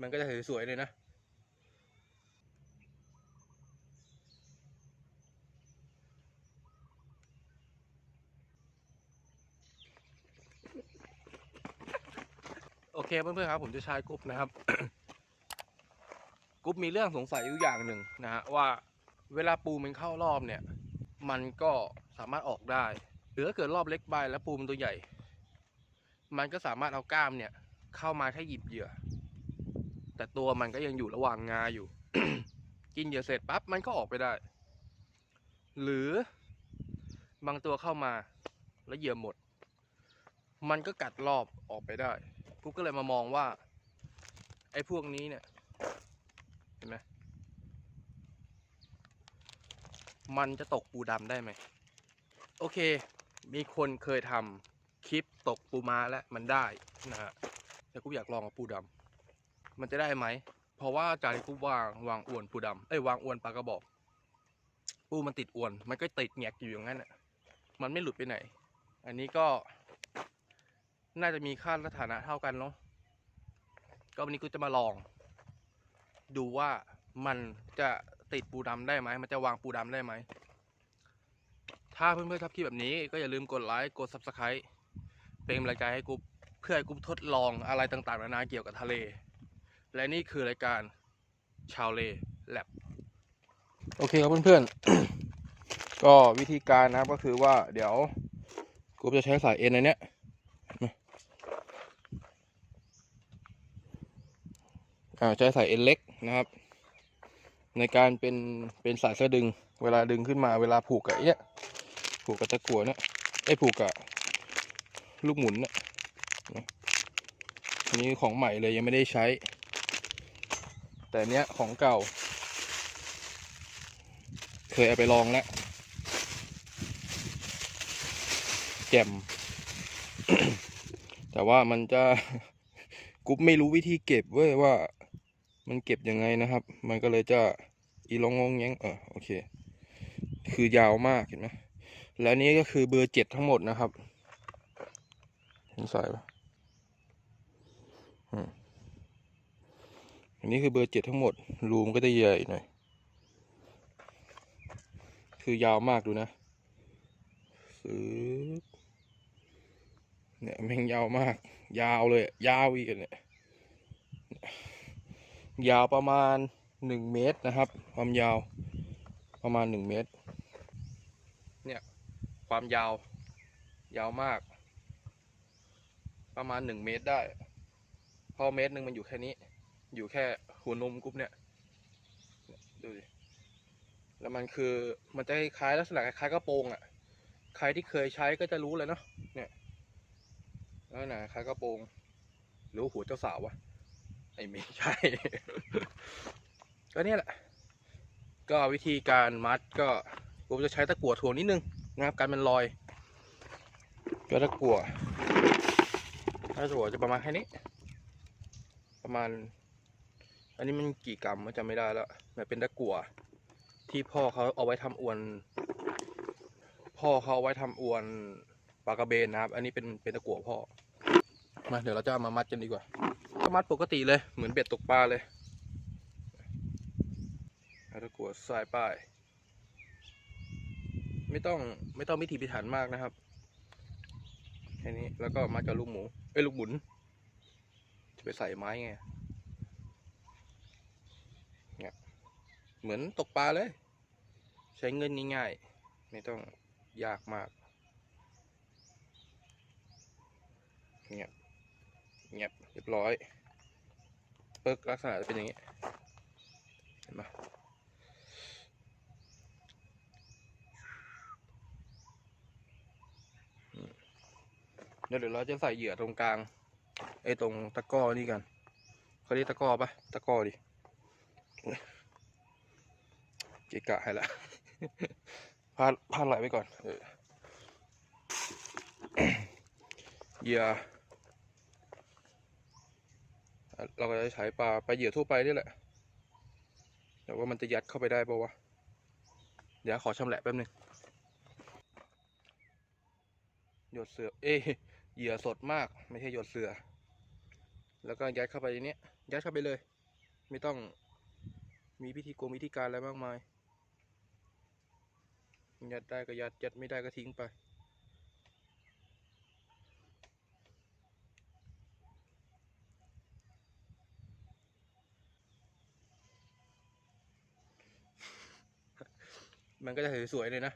มันก็จะสวยๆเลยนะ โอเคเพื่อนๆครับ ผมจะใช้กรุ๊ปนะครับ กรุ๊ปมีเรื่องสงสัยอยู่อย่างหนึ่งนะฮะว่าเวลาปูมันเข้ารอบเนี่ย มันก็สามารถออกได้ หรือถ้าเกิดรอบเล็กไปแล้วปูมันตัวใหญ่ มันก็สามารถเอากล้ามเนี่ย เข้ามาแค่หยิบเหยื่อ แต่ตัวมันก็ยังอยู่ระหว่างงาอยู่ กินเหยื่อเสร็จปั๊บมันก็ออกไปได้ หรือบางตัวเข้ามาแล้วเหยื่อหมด มันก็กัดรอบออกไปได้กูก็เลยมามองว่า ไอ้พวกนี้เนี่ย เห็นไหมมันจะตกปูดำได้ไหม โอเค มีคนเคยทำคลิปตกปูม้าแล้วมันได้นะฮะแต่กูอยากลองกับปูดำ มันจะได้ไหม เพราะว่าจากที่กูวางวางอวนปูดำเอ้ยวางอวนปลากระบอกปูมันติดอวน มันก็ติดแงกอยู่อย่างนั้นอะ มันไม่หลุดไปไหน อันนี้ก็น่าจะมีค่าสถานะเท่ากันเนาะ ก็วันนี้กูจะมาลอง ดูว่ามันจะติดปูดำได้ไหม มันจะวางปูดำได้ไหม ถ้าเพื่อนๆชอบคลิปแบบนี้ ก็อย่าลืมกดไลค์ กด subscribe เป็นกำลังใจให้กูเพื่อให้กูทดลองอะไรต่างๆนานาเกี่ยวกับทะเล และนี่คือรายการชาวเลแลบโอเคครับเพื่อนๆ ก็วิธีการนะครับก็คือว่าเดี๋ยวกูจะใช้สายเอ็นอันเนี้ยอ่าใช้สายเอ็นเล็กนะครับ ในการเป็นเป็นสายสะดึง เวลาดึงขึ้นมาเวลาผูกกับไอ้เนี่ยผูกกับตะกั่วเนี่ยไอ้ผูกกับลูกหมุนเนี่ยนะอันนี้ของใหม่เลยยังไม่ได้ใช้ แต่เนี้ยของเก่า เคยเอาไปลองแล้วแจ่มแต่ว่ามันจะกุ๊บไม่รู้วิธีเก็บเว้ยว่า มันเก็บยังไงนะครับ มันก็เลยจะอีลองงงแงงเออโอเค คือยาวมากเห็นไหมแล้วนี้ก็คือเบอร์เจ็ดทั้งหมดนะครับเห็นสายปะอืม อันนี้คือเบอร์เจ็ดทั้งหมด รูมนก็จะใหญ่หน่อย คือยาวมากดูนะซื้อเนี่ยแม่งยาวมาก ยาวเลย ยาวอีกเนี่ย ยาวประมาณหนึ่งเมตรนะครับ ความยาวประมาณหนึ่งเมตร เนี่ยความยาว ยาวมาก ประมาณหนึ่งเมตรได้เพราะเมตรหนึ่งมันอยู่แค่นี้ อยู่แค่หัวนมกรุ๊ปเนี่ยดูดิแล้วมันคือมันจะคล้ายลักษณะคล้ายกระโปรงอะ่ะ ใครที่เคยใช้ก็จะรู้เลยเนาะเนี่ยแล้วนะคล้ายกระโปรงหรือหัวเจ้าสาววะไอ้ไม่ใช่ ก็เนี่ยแหละ ก็วิธีการมัดก็ผมจะใช้ตะกั่วถ่วงนิดนึงนะครับการมันลอยก็ตะกั่วตะกั่วจะประมาณแค่นี้ ประมาณ อันนี้มันกี่กรัมมันจำไม่ได้แล้วมันเป็นตะกั่วที่พ่อเขาเอาไว้ทำอวน พ่อเขาเอาไว้ทำอวนปลากระเบนนะครับ อันนี้เป็นเป็นตะกั่วพ่อ มาเดี๋ยวเราจะเอามามัดกันดีกว่าก็มัดปกติเลยเหมือนเบ็ดตกปลาเลยตะกั่วสายป้าย ไม่ต้องไม่ต้องพิถีพิถันมากนะครับแค่นี้แล้วก็มัดกับลูกหมู เอ้ยลูกหมุน จะไปใส่ไม้ไงเนี่ย เหมือนตกปลาเลย ใช้เงินง่ายๆ ไม่ต้องยากมากเงียบเงียบเรียบร้อย เปึกลักษณะจะเป็นอย่างนี้ เห็นไหมเดี๋ยวเราจะใส่เหยื่อตรงกลางไอ้ตรงตะก้อนี่กันเขาเรียกตะก้อปะตะก้อดิ เกะกะให้ละพาดพาไหลไว้ก่อนเออเหยื่อเราก็จะใช้ปลาปลาเหยื่อทั่วไปนี่แหละ แต่ว่ามันจะยัดเข้าไปได้ปะวะ เดี๋ยวขอชำแหละแป๊บนึง หยดเสือ เอ้ยเหยื่อสดมาก ไม่ใช่หยดเสือ แล้วก็ยัดเข้าไปในนี้ยัดเข้าไปเลย ไม่ต้องมีพิธีโกงวิธีการอะไรมากมาย ยัดได้ก็ยัดยัดไม่ได้ก็ทิ้งไป มันก็จะสวยๆเลยนะ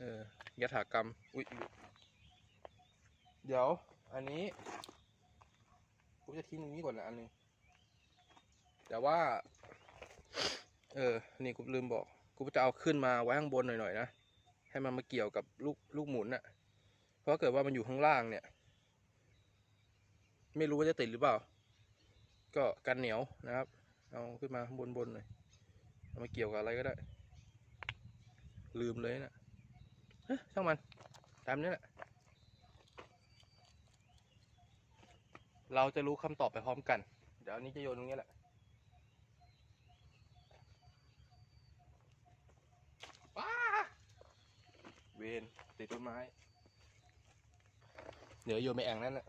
เออยัถากรรม อุ๊ยเดี๋ยว อันนี้กูจะทิ้งตรงนี้ก่อนนะอันนึงแต่ว่า เออ นี่กูลืมบอก กูจะเอาขึ้นมาไว้ข้างบนหน่อยๆนะ ให้มันมาเกี่ยวกับลูกลูกหมุนน่ะ เพราะเกิดว่ามันอยู่ข้างล่างเนี่ย ไม่รู้ว่าจะติดหรือเปล่า ก็กันเหนียวนะครับ เอาขึ้นมาข้างบนบนหน่อยเอามาเกี่ยวกับอะไรก็ได้ ลืมเลยนะเฮ้ยช่างมันตามนี้แหละ เราจะรู้คำตอบไปพร้อมกัน เดี๋ยวอันนี้จะโยนตรงนี้แหละ ว้าเวนติดต้นไม้เดี๋ยวโยนไปแอ่งนั่นแหละ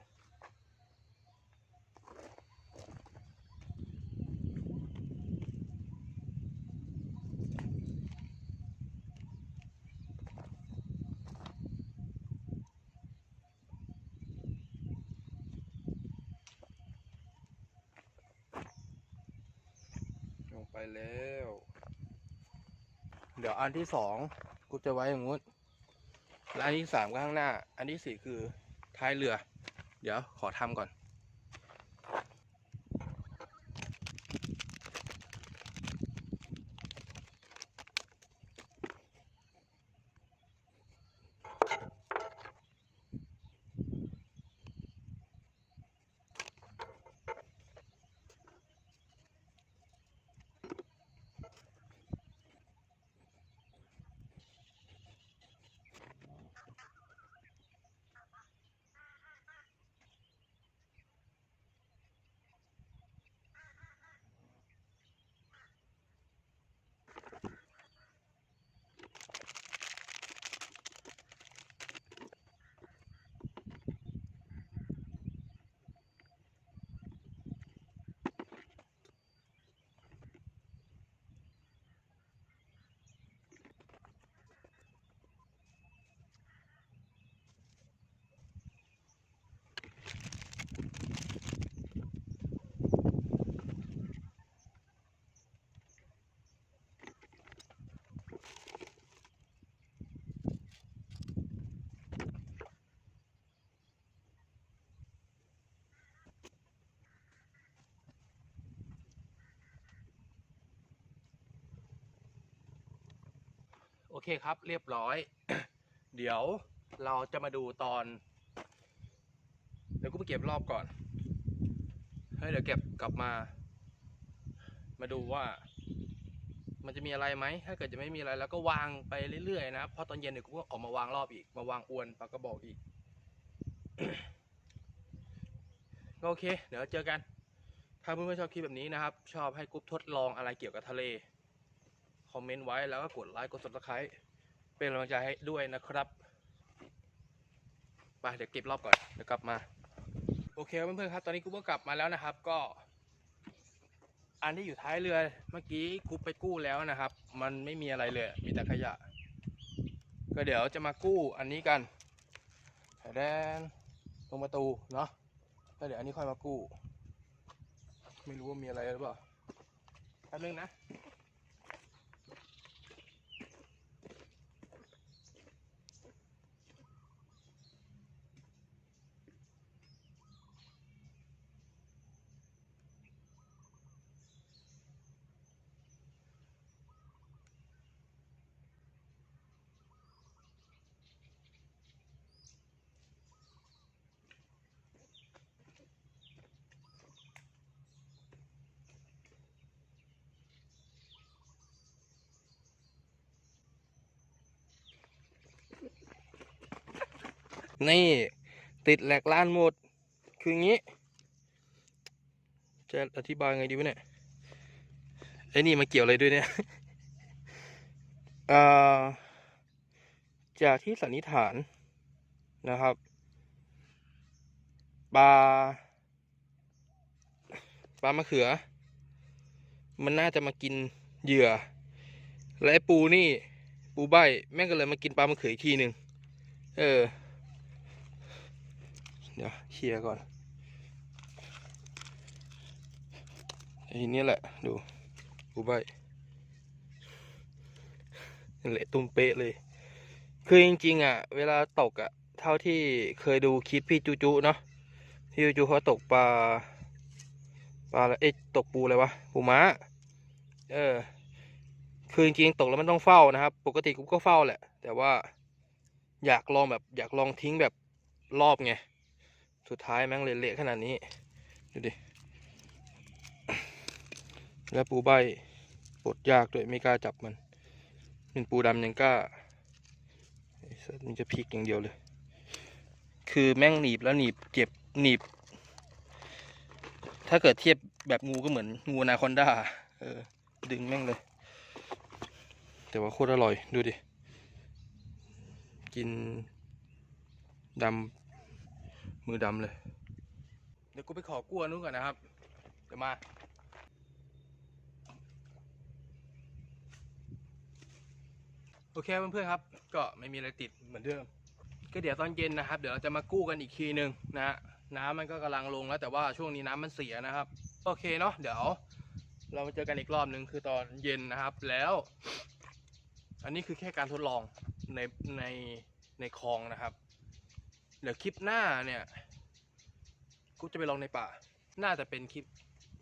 ลงไปแล้ว เดี๋ยวอันที่สองกูจะไว้อย่างงู้น แล้วอันที่สามก็ข้างหน้า อันที่สี่คือท้ายเรือ เดี๋ยวขอทำก่อน โอเคครับ เรียบร้อย เดี๋ยวเราจะมาดูตอน เดี๋ยวกูไปเก็บรอบก่อนให้เดี๋ยวเก็บกลับมา มาดูว่า มันจะมีอะไรไหม ถ้าเกิดจะไม่มีอะไรแล้วก็วางไปเรื่อยๆนะเพราะตอนเย็นเดี๋ยวกูก็ออกมาวางรอบอีก มาวางอวนปากกระบอกอีกก็โอเค เดี๋ยวเจอกัน ถ้าเพื่อนๆชอบคลิปแบบนี้นะครับ ชอบให้กรุ๊ปทดลองอะไรเกี่ยวกับทะเล อมเมนต์ไว้แล้วก็กดไลค์กด subscribe เป็นกำลังใจให้ด้วยนะครับไปเดี๋ยวเก็บรอบก่อนเดี๋ยวกลับมาโอเคเพื่อนๆครับ ตอนนี้กูก็กลับมาแล้วนะครับ ก็ อันที่อยู่ท้ายเรือเมื่อกี้กูไปกู้แล้วนะครับ มันไม่มีอะไรเลย มีแต่ขยะ ก็เดี๋ยวจะมากู้อันนี้กันแดนตรงประตูเนาะแล้วเดี๋ยวอันนี้ค่อยมากู้ ไม่รู้ว่ามีอะไรหรือเปล่าแป๊บนึงนะ นี่ ติดแหลกล้านหมด คืออย่างนี้ จะอธิบายไงดีวะเนี่ยไอ้นี่มาเกี่ยวอะไรด้วยเนี่ยเอ่อจากที่สันนิษฐานนะครับปลาปลามะเขือ มันน่าจะมากินเหยื่อ และไอปูนี่ ปูใบแม่งก็เลยมากินปลามะเขืออีกทีหนึ่งเออ เดี๋ยวเคลียร์ก่อนไอ้นี่แหละ ดูปูใบนั่นแหละตุ้มเป๊ะเลย คือจริงๆอะ เวลาตกอะ เท่าที่เคยดูคลิปพี่จูจูเนาะพี่จูจูเขาตกปลาปลาอะไรเอ๊ะตกปูอะไรวะปูม้า เออ คือจริงๆตกแล้วมันต้องเฝ้านะครับ ปกติกูก็เฝ้าแหละ แต่ว่าอยากลองแบบอยากลองทิ้งแบบรอบไง สุดท้ายแม่งเละๆขนาดนี้ ดูดิ แล้วปูใบปลดยากด้วยไม่กล้าจับมัน เป็นปูดำยังกล้ามันจะพลิกอย่างเดียวเลย คือแม่งหนีบแล้วหนีบเจ็บหนีบ ถ้าเกิดเทียบแบบงูก็เหมือนงูนาคอนดาเออ ดึงแม่งเลย แต่ว่าโคตรอร่อย ดูดิ กินดำ มือดำเลย เดี๋ยวกูไปขอกลัวนู้นก่อนนะครับ เดี๋ยวมา โอเคเพื่อนๆครับ ก็ไม่มีอะไรติดเหมือนเดิม ก็เดี๋ยวตอนเย็นนะครับ เดี๋ยวเราจะมากู้กันอีกทีหนึ่งนะฮะน้ำมันก็กำลังลงแล้วแต่ว่าช่วงนี้น้ำมันเสียนะครับ โอเคเนาะเดี๋ยว เรามาเจอกันอีกรอบหนึ่งคือตอนเย็นนะครับแล้ว อันนี้คือแค่การทดลองในในในคลองนะครับ เดี๋ยวคลิปหน้าเนี่ย กูจะไปลองในป่า น่าจะเป็นคลิป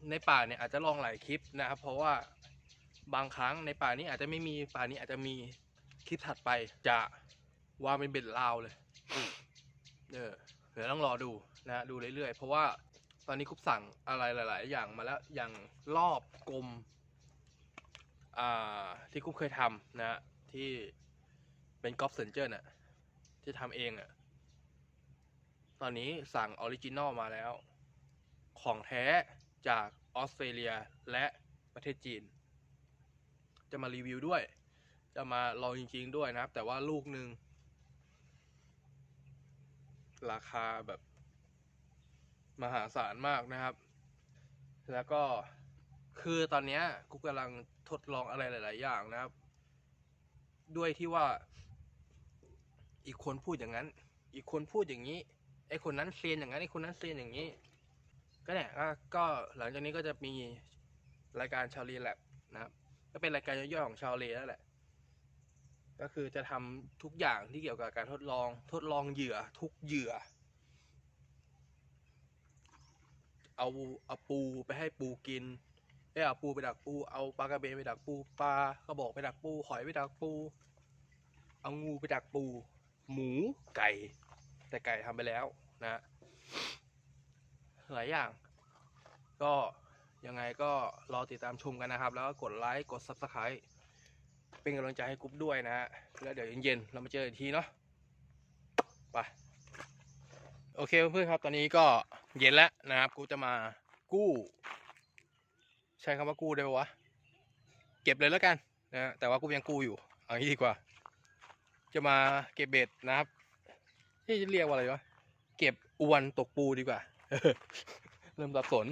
ในป่าเนี่ยอาจจะลองหลายคลิปนะครับ เพราะว่าบางครั้งในป่านี้อาจจะไม่มีป่านี้อาจจะมีคลิปถัดไปจะวางเป็นเบ็ดลาวเลยเออเดี๋ยวต้องรอดูนะดูเรื่อยๆ เพราะว่าตอนนี้คุปสั่งอะไรหลาย ๆ อย่างมาแล้วอย่างรอบกลมอ่าที่คุปเคยทำนะที่เป็นกอล์ฟเซนเจอร์น่ะที่ทำเองอะ ตอนนี้สั่งออริจินอลมาแล้ว ของแท้จากออสเตรเลียและประเทศจีน จะมารีวิวด้วย จะมาลองจริง ๆ ด้วยนะครับ แต่ว่าลูกหนึ่งราคาแบบ มหาศาลมากนะครับ แล้วก็คือตอนนี้กูกำลังทดลองอะไรหลาย ๆ อย่างนะครับ ด้วยที่ว่า อีกคนพูดอย่างนั้น อีกคนพูดอย่างนี้ อ้คนนั้นเซียนอย่างนั้นไอ้คนนั้นเซียนอย่างนี้ ก็เนี่ยก็ก็หลังจากนี้ก็จะมีรายการชาวเลแลบนะครับ ก็เป็นรายการย่อยๆของชาวเลนั่นแหละ ก็คือจะทำทุกอย่างที่เกี่ยวกับการทดลอง ทดลองเหยื่อทุกเหยื่อ เอาเอาปูไปให้ปูกินได้เอาปูไปดักปู เอาปลากระเบนไปดักปู ปลากระบอกไปดักปู หอยไปดักปู เอางูไปดักปู หมูไก่ แต่ไก่ทำไปแล้ว นะหลายอย่าง ก็ยังไงก็รอติดตามชมกันนะครับ แล้วก็กดไลค์กด Subscribe เป็นกำลังใจให้กรุ๊ปด้วยนะฮะแล้วเดี๋ยวเย็นๆเรามาเจออีกทีเนาะไปโอเคเพื่อนๆครับ ตอนนี้ก็เย็นแล้วนะครับกูจะมากู้ ใช้คำว่ากู้ได้ปะวะเก็บเลยแล้วกันนะแต่ว่ากูยังกู้อยู่เอางี้ดีกว่า จะมาเก็บเบ็ดนะครับที่จะเรียกว่าอะไรวะ เก็บอวนตกปูดีกว่า เริ่มสับสน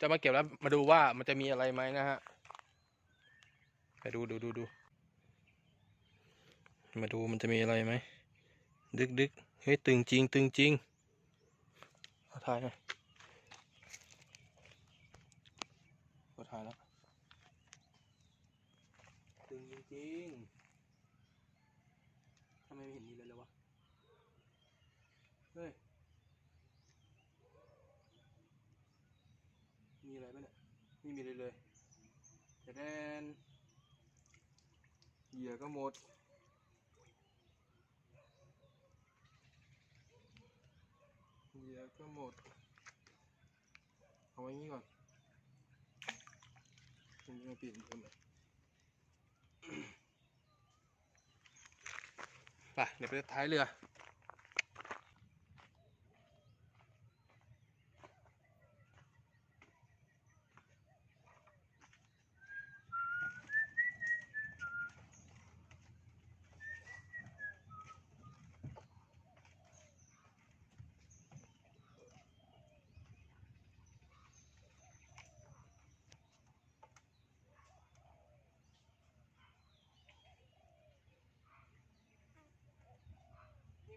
จะมาเก็บแล้วมาดูว่ามันจะมีอะไรไหมนะฮะ ไปดูดูดูดู มาดูมันจะมีอะไรไหม ดึกดึกเฮ้ยตึงจริง ตึงจริงเอาถ่ายหน่อยก็ถ่ายแล้ว ตึงจริงๆทำไมไม่เห็นมีเลยเลยวะ เฮ้ย มีอะไรไหมเนี่ย ไม่มีเลยเลยแต่แดนเหยื่อก็หมด เหยื่อก็หมด เอาไว้งี้ก่อนผมจะปิดเพิ่มเลยไปเดี๋ยวไปท้ายเรือ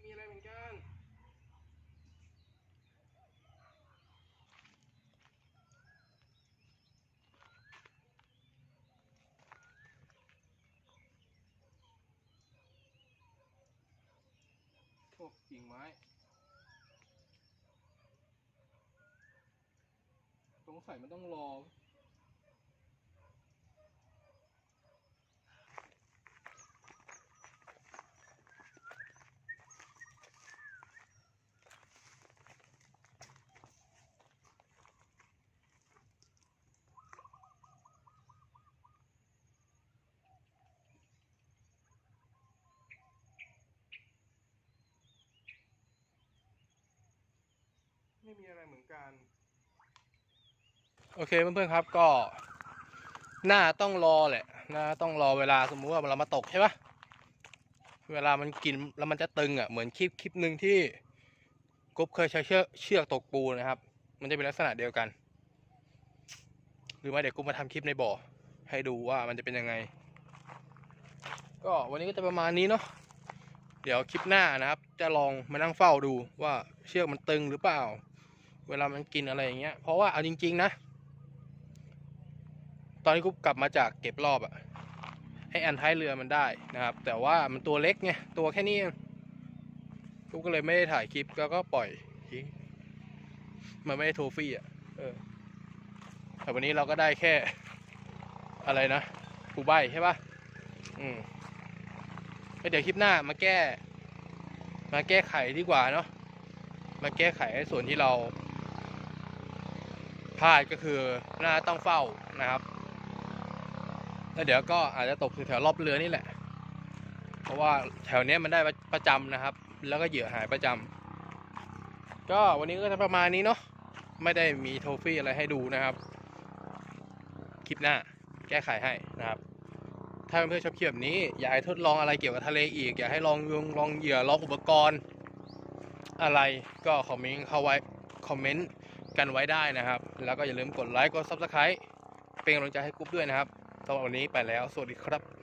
มีอะไรเหมือนกันโอ้กิ่งไม้ สงสัยมันต้องรอ ไม่มีอะไรเหมือนกัน โอเคเพื่อนๆครับก็หน้าต้องรอแหละหน้าต้องรอเวลาสมมุติว่าเรามาตกใช่ปะเวลามันกินแล้วมันจะตึงอะเหมือนคลิปคลิปหนึ่งที่กุ๊บเคยใช้เชือกเชือกตกปูนะครับ มันจะเป็นลักษณะเดียวกัน หรือไม่เดี๋ยวกุ๊บมาทำคลิปในบ่อ ให้ดูว่ามันจะเป็นยังไง ก็วันนี้ก็จะประมาณนี้เนาะเดี๋ยวคลิปหน้านะครับ จะลองมานั่งเฝ้าดูว่าเชือกมันตึงหรือเปล่า เวลามันกินอะไรอย่างเงี้ย เพราะว่าเอาจริง ๆ นะ ตอนที่กูกลับมาจากเก็บรอบอะให้อันท้ายเรือมันได้นะครับ แต่ว่ามันตัวเล็กไงตัวแค่นี้กูก็เลยไม่ได้ถ่ายคลิปก็ก็ปล่อยทิ้งมันไม่ได้โทฟี่อะเออแต่วันนี้เราก็ได้แค่ อะไรนะปูใบใช่ปะอืมเดี๋ยวคลิปหน้ามาแก้ มาแก้ไขดีกว่าเนาะมาแก้ไขส่วนที่เรา พลาดก็คือน้าต้องเฝ้านะครับแล้วเดี๋ยวก็อาจจะตกแถวรอบเรือนี่แหละ เพราะว่าแถวเนี้ยมันได้ประจำนะครับ แล้วก็เหยื่อหายประจำก็วันนี้ก็จะประมาณนี้เนาะไม่ได้มีโทฟี่อะไรให้ดูนะครับ คลิปหน้าแก้ไขให้นะครับ ถ้าเพื่อนๆชอบคลิปแบบนี้ อยากให้ทดลองอะไรเกี่ยวกับทะเลอีก อยากให้ลองลองลองเหยื่อลองอุปกรณ์ อะไรก็คอมเมนต์เข้าไว้คอมเมนต์ กันไว้ได้นะครับ แล้วก็อย่าลืมกดไลค์กด Subscribe เป็นกำลังใจให้กรุ๊ปด้วยนะครับสำหรับวันนี้ไปแล้ว สวัสดีครับ